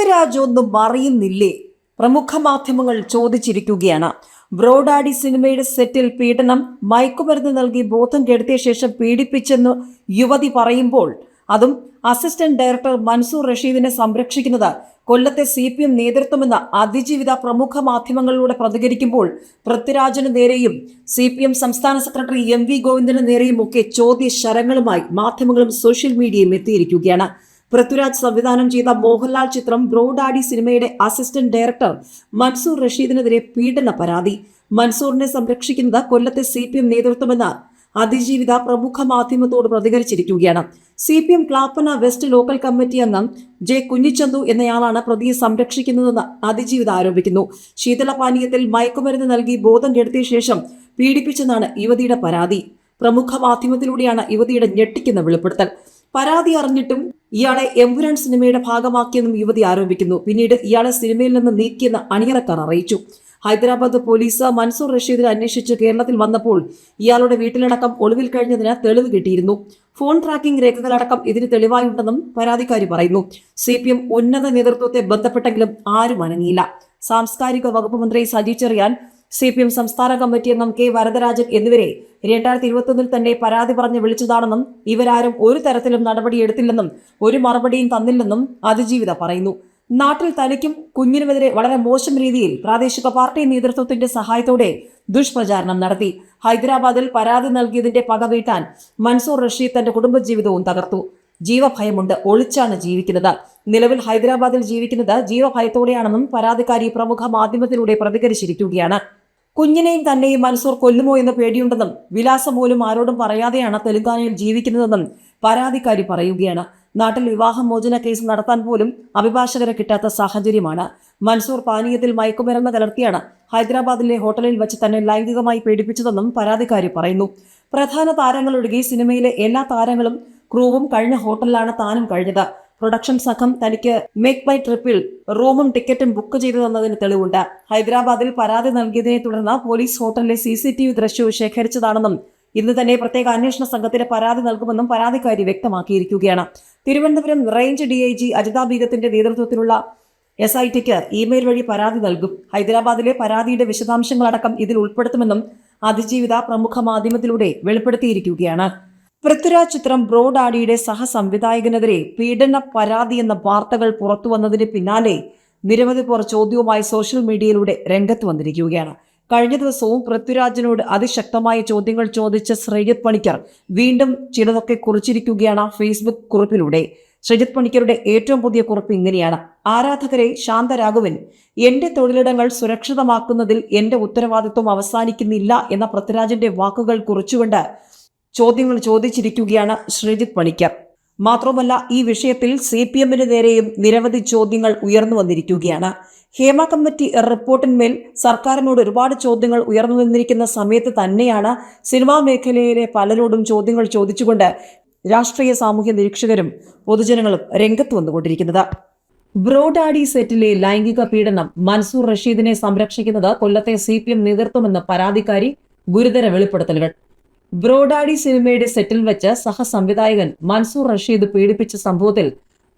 പൃഥ്വിരാജ് ഒന്നും പ്രമുഖ മാധ്യമങ്ങൾ ചോദിച്ചിരിക്കുകയാണ്. ബ്രോഡാഡി സിനിമയുടെ സെറ്റിൽ പീഡനം മയക്കുമരുന്ന് നൽകി ബോധം കെടുത്തിയ ശേഷം പീഡിപ്പിച്ചെന്ന് യുവതി പറയുമ്പോൾ അതും അസിസ്റ്റന്റ് ഡയറക്ടർ മൻസൂർ റഷീദിനെ സംരക്ഷിക്കുന്നത് കൊല്ലത്തെ സി പി എം നേതൃത്വമെന്ന അതിജീവിത പ്രമുഖ മാധ്യമങ്ങളിലൂടെ പ്രതികരിക്കുമ്പോൾ പൃഥ്വിരാജിന് നേരെയും സി പി എം സംസ്ഥാന സെക്രട്ടറി എം വി ഗോവിന്ദന് നേരെയും ഒക്കെ ചോദ്യ ശരങ്ങളുമായി മാധ്യമങ്ങളും സോഷ്യൽ മീഡിയയും എത്തിയിരിക്കുകയാണ്. പൃഥ്വിരാജ് സംവിധാനം ചെയ്ത മോഹൻലാൽ ചിത്രം ബ്രോഡാഡി സിനിമയുടെ അസിസ്റ്റന്റ് ഡയറക്ടർ മൻസൂർ റഷീദിനെതിരെ പീഡന പരാതി. മൻസൂറിനെ സംരക്ഷിക്കുന്നത് കൊല്ലത്തെ സി പി എം നേതൃത്വമെന്ന് അതിജീവിത പ്രമുഖ മാധ്യമത്തോട് പ്രതികരിച്ചിരിക്കുകയാണ്. C P M Klappana west local committee അംഗം ജെ കുഞ്ഞിച്ചന്തു എന്നയാളാണ് പ്രതിയെ സംരക്ഷിക്കുന്നതെന്ന് അതിജീവിത ആരോപിക്കുന്നു. ശീതളപാനീയത്തിൽ മയക്കുമരുന്ന് നൽകി ബോധം കെടുത്തിയ ശേഷം പീഡിപ്പിച്ചെന്നാണ് യുവതിയുടെ പരാതി. പ്രമുഖ മാധ്യമത്തിലൂടെയാണ് യുവതിയുടെ ഞെട്ടിക്കുന്ന വെളിപ്പെടുത്തൽ. പരാതി അറിഞ്ഞിട്ടും ഇയാളെ എമ്പുരാൻ സിനിമയുടെ ഭാഗമാക്കിയെന്നും യുവതി ആരോപിക്കുന്നു. പിന്നീട് ഇയാളെ സിനിമയിൽ നിന്ന് നീക്കിയെന്ന് അണിയറക്കാർ അറിയിച്ചു. ഹൈദരാബാദ് പോലീസ് മൻസൂർ റഷീദിനെ അന്വേഷിച്ച് കേരളത്തിൽ വന്നപ്പോൾ ഇയാളുടെ വീട്ടിലടക്കം ഒളിവിൽ കഴിഞ്ഞതിന് തെളിവ് കിട്ടിയിരുന്നു. ഫോൺ ട്രാക്കിംഗ് രേഖകളടക്കം ഇതിന് തെളിവായുണ്ടെന്നും പരാതിക്കാരി പറയുന്നു. സി പി എം ഉന്നത നേതൃത്വത്തെ ബന്ധപ്പെട്ടെങ്കിലും ആരും അനങ്ങിയില്ല സാംസ്കാരിക വകുപ്പ് മന്ത്രി Saji Cherian C P M സംസ്ഥാന കമ്മിറ്റി അംഗം കെ വരദരാജൻ എന്നിവരെ രണ്ടായിരത്തി ഇരുപത്തൊന്നിൽ തന്നെ പരാതി പറഞ്ഞ് വിളിച്ചതാണെന്നും ഇവരാരും ഒരു തരത്തിലും നടപടിയെടുത്തില്ലെന്നും ഒരു മറുപടിയും തന്നില്ലെന്നും അതിജീവിത പറയുന്നു. നാട്ടിൽ തനിക്കും കുഞ്ഞിനുമെതിരെ വളരെ മോശം രീതിയിൽ പ്രാദേശിക പാർട്ടി നേതൃത്വത്തിന്റെ സഹായത്തോടെ ദുഷ്പ്രചാരണം നടത്തി. ഹൈദരാബാദിൽ പരാതി നൽകിയതിന്റെ പക വീട്ടാൻ മൻസൂർ റഷീദ് തന്റെ കുടുംബജീവിതവും തകർത്തു. ജീവഭയമുണ്ട് ഒളിച്ചാണ് ജീവിക്കുന്നത്. നിലവിൽ ഹൈദരാബാദിൽ ജീവിക്കുന്നത് ജീവഭയത്തോടെയാണെന്നും പരാതിക്കാരി പ്രമുഖ മാധ്യമത്തിലൂടെ പ്രതികരിച്ചിരിക്കുകയാണ്. കുഞ്ഞിനെയും തന്നെയും മൻസൂർ കൊല്ലുമോ എന്ന് പേടിയുണ്ടെന്നും വിലാസം പോലും ആരോടും പറയാതെയാണ് തെലുങ്കാനയിൽ ജീവിക്കുന്നതെന്നും പരാതിക്കാരി പറയുകയാണ്. നാട്ടിൽ വിവാഹമോചന കേസ് നടത്താൻ പോലും അഭിഭാഷകരെ കിട്ടാത്ത സാഹചര്യമാണ്. മൻസൂർ പാനീയത്തിൽ മയക്കുമരുന്ന് കലർത്തിയാണ് ഹൈദരാബാദിലെ ഹോട്ടലിൽ വെച്ച് തന്നെ ലൈംഗികമായി പീഡിപ്പിച്ചതെന്നും പരാതിക്കാരി പറയുന്നു. പ്രധാന താരങ്ങളൊഴികെ സിനിമയിലെ എല്ലാ താരങ്ങളും ക്രൂവും കഴിഞ്ഞ ഹോട്ടലിലാണ് താനും കഴിഞ്ഞത്. പ്രൊഡക്ഷൻ സംഘം തനിക്ക് മേക്ക് ബൈ ട്രിപ്പിൽ റൂമും ടിക്കറ്റും ബുക്ക് ചെയ്തു തന്നതിന് തെളിവുണ്ട്. ഹൈദരാബാദിൽ പരാതി നൽകിയതിനെ തുടർന്ന് പോലീസ് ഹോട്ടലിലെ സി സി ടി വി ദൃശ്യവും ശേഖരിച്ചതാണെന്നും ഇന്ന് തന്നെ പ്രത്യേക അന്വേഷണ സംഘത്തിന് പരാതി നൽകുമെന്നും പരാതിക്കാരി വ്യക്തമാക്കിയിരിക്കുകയാണ്. Thiruvananthapuram range D I G Ajitha ബീഗത്തിന്റെ നേതൃത്വത്തിലുള്ള എസ് ഐ ടിക്ക് ഇമെയിൽ വഴി പരാതി നൽകും. ഹൈദരാബാദിലെ പരാതിയുടെ വിശദാംശങ്ങളടക്കം ഇതിൽ ഉൾപ്പെടുത്തുമെന്നും അതിജീവിത പ്രമുഖ മാധ്യമത്തിലൂടെ വെളിപ്പെടുത്തിയിരിക്കുകയാണ്. പൃഥ്വിരാജ് ചിത്രം ബ്രോഡാഡിയുടെ സഹസംവിധായകനെതിരെ പീഡന പരാതി എന്ന വാർത്തകൾ പുറത്തുവന്നതിന് പിന്നാലെ നിരവധി പേർ ചോദ്യവുമായി സോഷ്യൽ മീഡിയയിലൂടെ രംഗത്ത് വന്നിരിക്കുകയാണ്. കഴിഞ്ഞ ദിവസവും പൃഥ്വിരാജിനോട് അതിശക്തമായ ചോദ്യങ്ങൾ ചോദിച്ച ശ്രീജിത് പണിക്കർ വീണ്ടും ചിലതൊക്കെ കുറിച്ചിരിക്കുകയാണ് ഫേസ്ബുക്ക് കുറിപ്പിലൂടെ. ശ്രീജിത് പണിക്കരുടെ ഏറ്റവും പുതിയ കുറിപ്പ് ഇങ്ങനെയാണ്. ആരാധകരെ ശാന്തരാഘവൻ എന്റെ തൊഴിലിടങ്ങൾ സുരക്ഷിതമാക്കുന്നതിൽ എന്റെ ഉത്തരവാദിത്വം അവസാനിക്കുന്നില്ല എന്ന പൃഥ്വിരാജിന്റെ വാക്കുകൾ കുറിച്ചുകൊണ്ട് ചോദ്യങ്ങൾ ചോദിച്ചിരിക്കുകയാണ് ശ്രീജിത്ത് പണിക്കർ. മാത്രമല്ല ഈ വിഷയത്തിൽ സി പി എമ്മിന് നേരെയും നിരവധി ചോദ്യങ്ങൾ ഉയർന്നു വന്നിരിക്കുകയാണ്. ഹേമ കമ്മിറ്റി റിപ്പോർട്ടിന്മേൽ സർക്കാരിനോട് ഒരുപാട് ചോദ്യങ്ങൾ ഉയർന്നു വന്നിരിക്കുന്ന സമയത്ത് തന്നെയാണ് സിനിമാ മേഖലയിലെ പലരോടും ചോദ്യങ്ങൾ ചോദിച്ചുകൊണ്ട് രാഷ്ട്രീയ സാമൂഹ്യ നിരീക്ഷകരും പൊതുജനങ്ങളും രംഗത്ത് വന്നുകൊണ്ടിരിക്കുന്നത്. ബ്രോഡാഡി സെറ്റിലെ ലൈംഗിക പീഡനം മൻസൂർ റഷീദിനെ സംരക്ഷിക്കുന്നത് കൊല്ലത്തെ സി പി എം നേതൃത്വമെന്ന പരാതിക്കാരി ഗുരുതര വെളിപ്പെടുത്തലുകൾ. ബ്രോഡാഡി സിനിമയുടെ സെറ്റിൽ വെച്ച് സഹസംവിധായകൻ മൻസൂർ റഷീദ് പീഡിപ്പിച്ച സംഭവത്തിൽ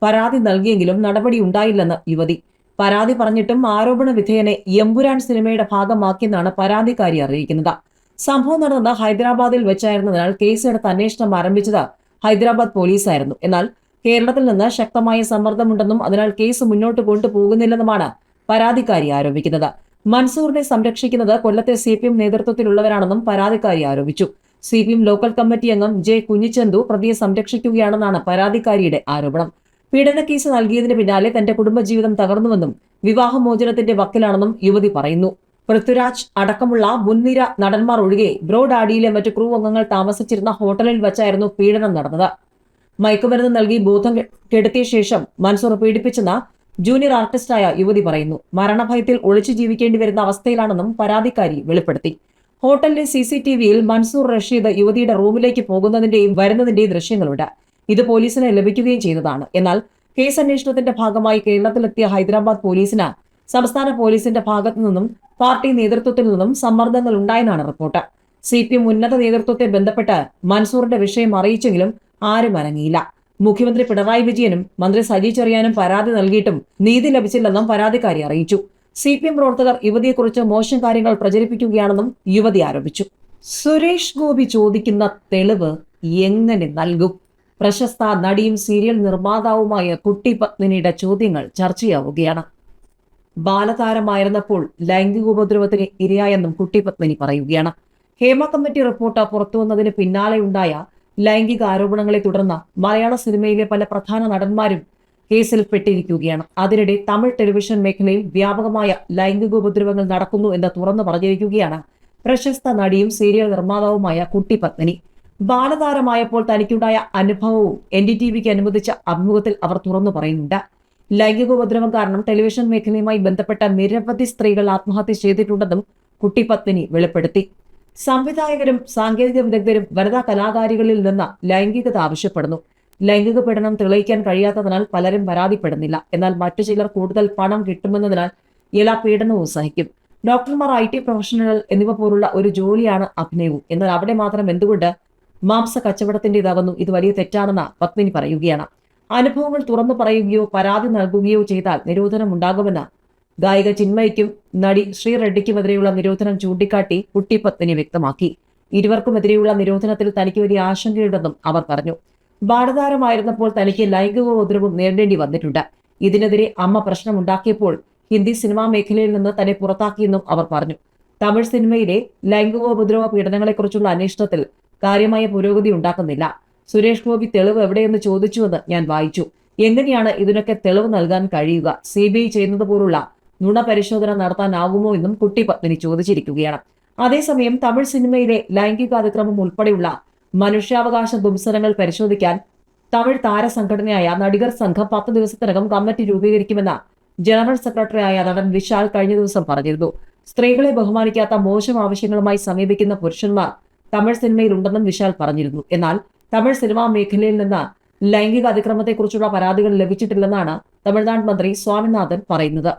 പരാതി നൽകിയെങ്കിലും നടപടി ഉണ്ടായില്ലെന്ന് യുവതി. പരാതി പറഞ്ഞിട്ടും ആരോപണ വിധേയനെ എമ്പുരാൻ സിനിമയുടെ ഭാഗമാക്കിയെന്നാണ് പരാതിക്കാരി അറിയിക്കുന്നത്. സംഭവം നടന്നത് ഹൈദരാബാദിൽ വെച്ചായിരുന്നതിനാൽ കേസെടുത്ത് അന്വേഷണം ആരംഭിച്ചത് ഹൈദരാബാദ് പോലീസായിരുന്നു. എന്നാൽ കേരളത്തിൽ നിന്ന് ശക്തമായ സമ്മർദ്ദമുണ്ടെന്നും അതിനാൽ കേസ് മുന്നോട്ട് കൊണ്ടുപോകുന്നില്ലെന്നുമാണ് പരാതിക്കാരി ആരോപിക്കുന്നത്. മൻസൂറിനെ സംരക്ഷിക്കുന്നത് കൊല്ലത്തെ സി പി എം നേതൃത്വത്തിലുള്ളവരാണെന്നും പരാതിക്കാരി ആരോപിച്ചു. C P M local committee അംഗം ജെ കുഞ്ഞിച്ചന്തു പ്രതിയെ സംരക്ഷിക്കുകയാണെന്നാണ് പരാതിക്കാരിയുടെ ആരോപണം. പീഡന കേസ് നൽകിയതിന് പിന്നാലെ തന്റെ കുടുംബജീവിതം തകർന്നുവെന്നും വിവാഹമോചനത്തിന്റെ വക്കിലാണെന്നും യുവതി പറയുന്നു. പൃഥ്വിരാജ് അടക്കമുള്ള മുൻനിര നടന്മാർ ഒഴികെ ബ്രോഡാഡിയിലെ മറ്റു ക്രൂ അംഗങ്ങൾ താമസിച്ചിരുന്ന ഹോട്ടലിൽ വെച്ചായിരുന്നു പീഡനം നടന്നത്. മയക്കുമരുന്ന് നൽകി ബോധം കെടുത്തിയ ശേഷം മൻസൂർ പീഡിപ്പിച്ചെന്ന ജൂനിയർ ആർട്ടിസ്റ്റായ യുവതി പറയുന്നു. മരണഭയത്തിൽ ഒളിച്ചു ജീവിക്കേണ്ടി വരുന്ന അവസ്ഥയിലാണെന്നും പരാതിക്കാരി വെളിപ്പെടുത്തി. ഹോട്ടലിലെ സി സി ടി വിയിൽ മൻസൂർ റഷീദ് യുവതിയുടെ റൂമിലേക്ക് പോകുന്നതിന്റെയും വരുന്നതിന്റെയും ദൃശ്യങ്ങളുണ്ട്. ഇത് പോലീസിന് ലഭിക്കുകയും ചെയ്തതാണ്. എന്നാൽ കേസ് അന്വേഷണത്തിന്റെ ഭാഗമായി കേരളത്തിലെത്തിയ ഹൈദരാബാദ് പോലീസിന് സംസ്ഥാന പോലീസിന്റെ ഭാഗത്തു നിന്നും പാർട്ടി നേതൃത്വത്തിൽ നിന്നും സമ്മർദ്ദങ്ങൾ ഉണ്ടായെന്നാണ് റിപ്പോർട്ട്. സി പി എം ഉന്നത നേതൃത്വത്തെ ബന്ധപ്പെട്ട് മൻസൂറിന്റെ വിഷയം അറിയിച്ചെങ്കിലും ആരും അനങ്ങിയില്ല. മുഖ്യമന്ത്രി പിണറായി വിജയനും മന്ത്രി സജി ചെറിയാനും പരാതി നൽകിയിട്ടും നീതി ലഭിച്ചില്ലെന്നും പരാതിക്കാരി അറിയിച്ചു. സി പി എം പ്രവർത്തകർ യുവതിയെക്കുറിച്ച് മോശം കാര്യങ്ങൾ പ്രചരിപ്പിക്കുകയാണെന്നും യുവതി ആരോപിച്ചു. സുരേഷ് ഗോപി ചോദിക്കുന്ന തെളിവ് എങ്ങനെ നൽകും? പ്രശസ്ത നടിയും സീരിയൽ നിർമ്മാതാവുമായ കുട്ടി പത്മിനിയുടെ ചോദ്യങ്ങൾ ചർച്ചയാവുകയാണ്. ബാലതാരമായിരുന്നപ്പോൾ ലൈംഗിക ഉപദ്രവത്തിന് ഇരയായെന്നും കുട്ടി പത്മിനി പറയുകയാണ്. ഹേമ കമ്മിറ്റി റിപ്പോർട്ട് പുറത്തുവന്നതിന് പിന്നാലെയുണ്ടായ ലൈംഗിക ആരോപണങ്ങളെ തുടർന്ന് മലയാള സിനിമയിലെ പല പ്രധാന നടന്മാരും കേസിൽ പെട്ടിരിക്കുകയാണ്. അതിനിടെ തമിഴ് ടെലിവിഷൻ മേഖലയിൽ വ്യാപകമായ ലൈംഗിക ഉപദ്രവങ്ങൾ നടക്കുന്നു എന്ന് തുറന്നു പറഞ്ഞിരിക്കുകയാണ് പ്രശസ്ത നടിയും സീരിയൽ നിർമ്മാതാവുമായ കുട്ടി പത്മിനി. ബാലതാരമായപ്പോൾ തനിക്കുണ്ടായ അനുഭവവും എൻ ഡി ടി വിക്ക് അനുവദിച്ച അഭിമുഖത്തിൽ അവർ തുറന്നു പറയുന്നുണ്ട്. ലൈംഗിക ഉപദ്രവം കാരണം ടെലിവിഷൻ മേഖലയുമായി ബന്ധപ്പെട്ട നിരവധി സ്ത്രീകൾ ആത്മഹത്യ ചെയ്തിട്ടുണ്ടെന്നും കുട്ടി പത്മിനി വെളിപ്പെടുത്തി. സംവിധായകരും സാങ്കേതിക വിദഗ്ധരും വനിതാ കലാകാരികളിൽ നിന്ന് ലൈംഗികത ആവശ്യപ്പെടുന്നു. ലൈംഗിക പീഡനം തെളിയിക്കാൻ കഴിയാത്തതിനാൽ പലരും പരാതിപ്പെടുന്നില്ല. എന്നാൽ മറ്റു ചിലർ കൂടുതൽ പണം കിട്ടുമെന്നതിനാൽ ഇല പീഡനവും സഹിക്കും ഡോക്ടർമാർ ഐ ടി പ്രൊഫഷണലുകൾ എന്നിവ പോലുള്ള ഒരു ജോലിയാണ് അഭിനയവും. എന്നാൽ അവിടെ മാത്രം എന്തുകൊണ്ട് മാംസ കച്ചവടത്തിന്റെതാകുന്നു ഇത് വലിയ തെറ്റാണെന്ന പത്മിനി പറയുകയാണ്. അനുഭവങ്ങൾ തുറന്നു പറയുകയോ പരാതി നൽകുകയോ ചെയ്താൽ നിരോധനം ഉണ്ടാകുമെന്ന് ഗായിക ചിന്മയ്ക്കും നടി ശ്രീ റെഡ്ഡിക്കുമെതിരെയുള്ള നിരോധനം ചൂണ്ടിക്കാട്ടി കുട്ടി പത്മിനി വ്യക്തമാക്കി. ഇരുവർക്കുമെതിരെയുള്ള നിരോധനത്തിൽ തനിക്ക് വലിയ ആശങ്കയുണ്ടെന്നും അവർ പറഞ്ഞു. ബാലതാരമായിരുന്നപ്പോൾ തനിക്ക് ലൈംഗിക ഉപദ്രവം നേരിടേണ്ടി വന്നിട്ടുണ്ട്. ഇതിനെതിരെ അമ്മ പ്രശ്നമുണ്ടാക്കിയപ്പോൾ ഹിന്ദി സിനിമാ മേഖലയിൽ നിന്ന് തന്നെ പുറത്താക്കിയെന്നും അവർ പറഞ്ഞു. തമിഴ് സിനിമയിലെ ലൈംഗികോപദ്രവ പീഡനങ്ങളെക്കുറിച്ചുള്ള അന്വേഷണത്തിൽ കാര്യമായ പുരോഗതി ഉണ്ടാക്കുന്നില്ല. സുരേഷ് ഗോപി തെളിവ് എവിടെയെന്ന് ചോദിച്ചുവെന്ന് ഞാൻ വായിച്ചു. എങ്ങനെയാണ് ഇതിനൊക്കെ തെളിവ് നൽകാൻ കഴിയുക? സി ബി ഐ ചെയ്യുന്നത് പോലുള്ള നുണ പരിശോധന നടത്താനാകുമോ എന്നും കുട്ടി പത്മിനി ചോദിച്ചിരിക്കുകയാണ്. അതേസമയം തമിഴ് സിനിമയിലെ ലൈംഗിക അതിക്രമം ഉൾപ്പെടെയുള്ള മനുഷ്യാവകാശ ദുംസനങ്ങൾ പരിശോധിക്കാൻ തമിഴ് താരസംഘടനയായ നടികർ സംഘം പത്ത് ദിവസത്തിനകം കമ്മിറ്റി രൂപീകരിക്കുമെന്ന് ജനറൽ സെക്രട്ടറിയായ നടൻ വിശാൽ കഴിഞ്ഞ ദിവസം പറഞ്ഞിരുന്നു. സ്ത്രീകളെ ബഹുമാനിക്കാത്ത മോശം ആവശ്യങ്ങളുമായി സമീപിക്കുന്ന പുരുഷന്മാർ തമിഴ് സിനിമയിൽ ഉണ്ടെന്നും വിശാൽ പറഞ്ഞിരുന്നു. എന്നാൽ തമിഴ് സിനിമാ മേഖലയിൽ നിന്ന് ലൈംഗിക അതിക്രമത്തെക്കുറിച്ചുള്ള പരാതികൾ ലഭിച്ചിട്ടില്ലെന്നാണ് തമിഴ്നാട് മന്ത്രി സ്വാമിനാഥൻ പറയുന്നത്.